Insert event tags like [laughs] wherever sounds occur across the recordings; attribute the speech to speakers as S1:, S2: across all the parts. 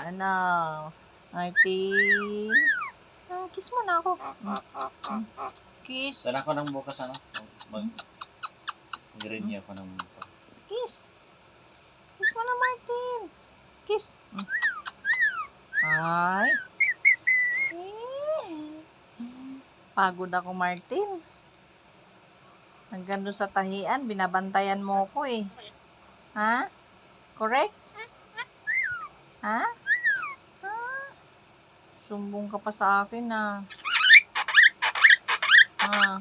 S1: Ano? Martin? Ah, kiss mo na ako. Kiss.
S2: Sana ako nang bukas ano? Mag green niya ako ng bukas.
S1: Kiss. Kiss mo na, Martin. Kiss. Ay. Pagod ako, Martin. Hanggang doon sa tahian, binabantayan mo ko eh. Ha? Correct? Ha? Ha? Sumbong ka pa sa akin ah. Ha?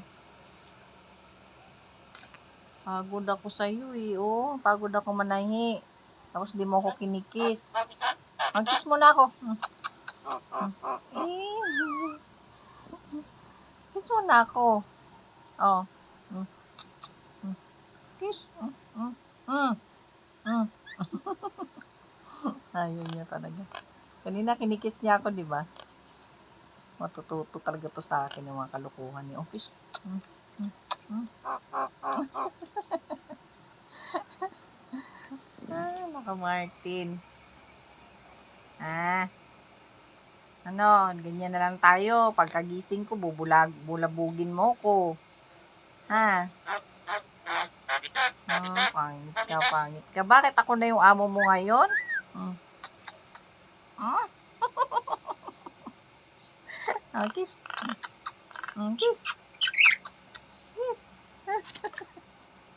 S1: Pagod ako sa iyo eh. Oh, pagod ako manahi. Tapos di mo ako kinikis. Ang kiss mo na ako. Hmm. Hmm. Eh. Kiss mo na ako. Oh. Hmm. Kiss. Hmm. Hmm. Hmm. [laughs] Ayaw niya talaga. Kanina kinikis niya ako, di ba? Matututo talaga to sa akin yung mga kalukuhan niya. Oh, kiss. Hmm. Hmm. Hmm. Ah, naka Martin. Ah. Ano, ganyan na lang tayo. Pagkagising ko, bubulag, bulabugin mo ko. Ha? Ah, pangit ka, pangit ka. Bakit ako na yung amo mo ngayon? Hmm. Ah, kiss. Kiss. Kiss.